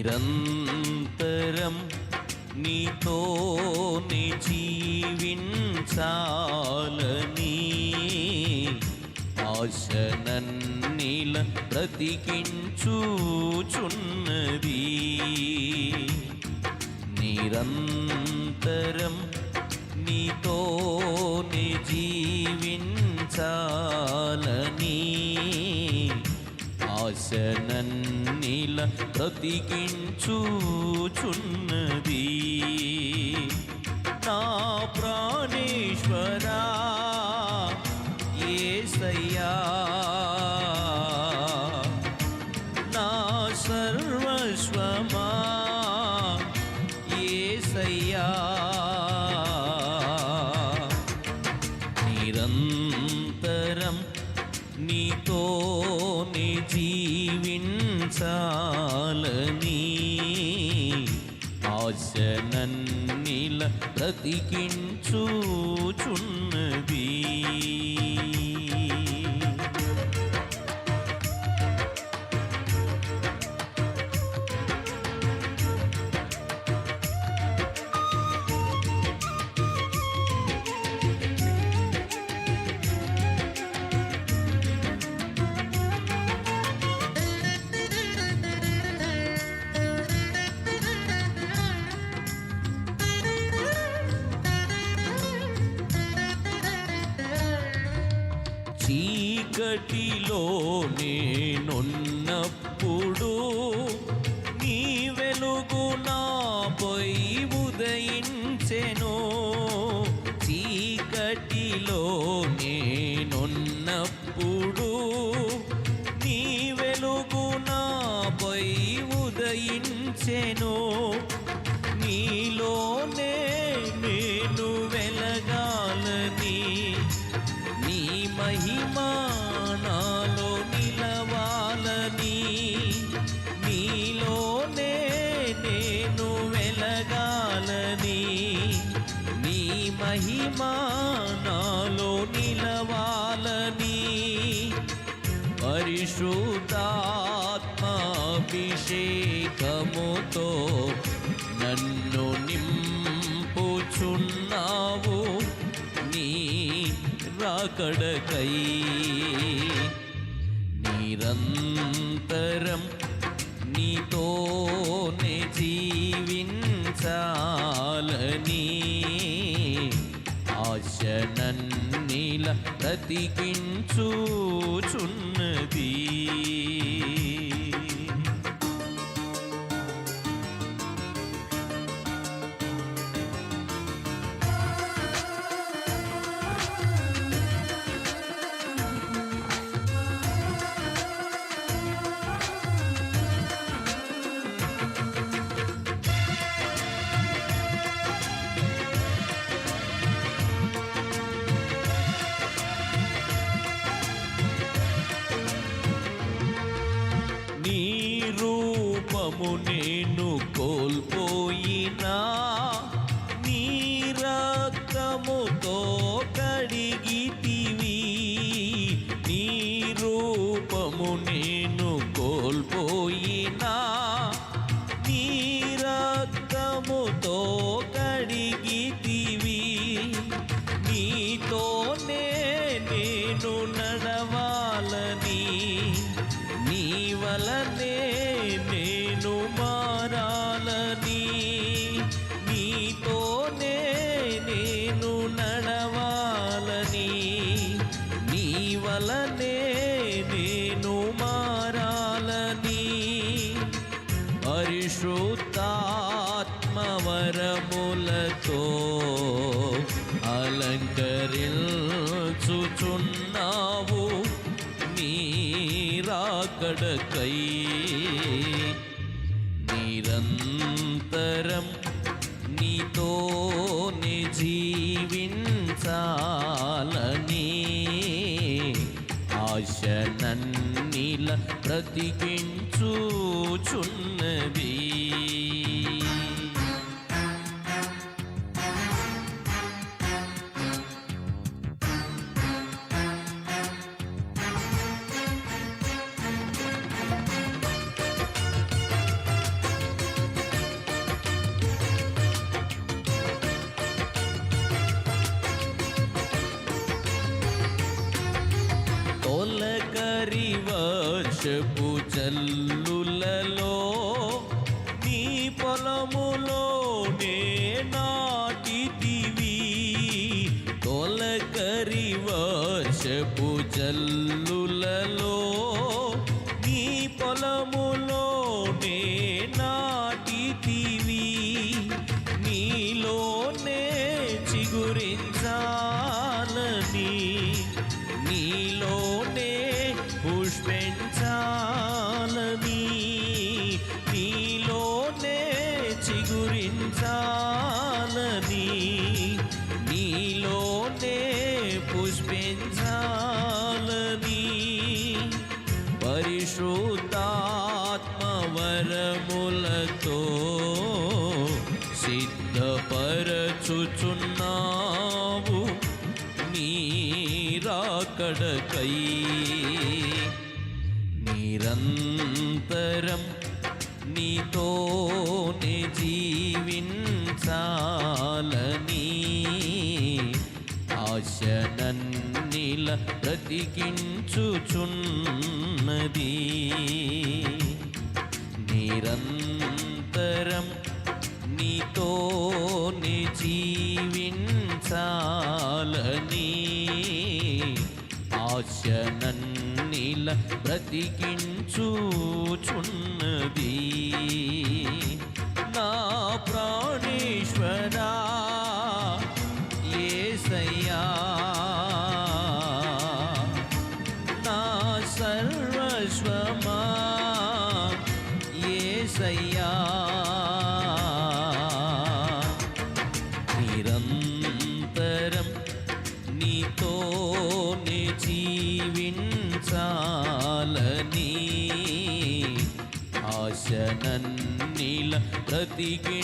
నిరంతరం నీతోనే జీవించాలని ఆశనన్నిల బ్రతికించుచున్నది. నిరంతరం నీతోనే జీవించాలని ఆశనన్నిల బ్రతికించుచున్నది నా ప్రాణేశ్వరా ఏసయ్యా నా సర్వస్వమా ఏసయ్యా. నిరంతరం నీతోనే జీవించాలని ఆశనన్నిల బ్రతికించుచున్నది. చీకటిలో నేనున్నప్పుడు నీ వెలుగు నాపై ఉదయించెను మహిమా నాలో నిలవాలని నీలోనే నేను వెలగాలని నీ మహిమా నాలో నిలవాలని పరిశుద్ధాత్మాభిషేకముతో రాకడకై నిరంతరం నీతోనే జీవించాలని ఆశనన్నిల బ్రతికించుచున్నది. వలనే నేను మారాలని. పరిశుద్ధాత్మవరములతో అలంకరించుచున్నావు నీరాకడకై నిరంతరం నీతో ఆశ ఆశనన్నిల బ్రతికించుచున్నది వర్షపు చల్లులలో నీ పొలములోనే నాటితివి. తొలకరి వర్షపు చల్లు పుష్పించాలని పరిశుద్ధాత్మవరములతో సిద్ధపరచుచున్నావు నీరాకడకై. నిరంతరం నీతోనే జీవించాలని ఇలా బ్రతికించుచున్నది. నిరంతరం నీతోనే జీవించాలని ఆశనన్నిల బ్రతికించుచున్నది. నా ప్రాణేశ్వరా ఆశనన్నిల బ్రతికించుచున్నది.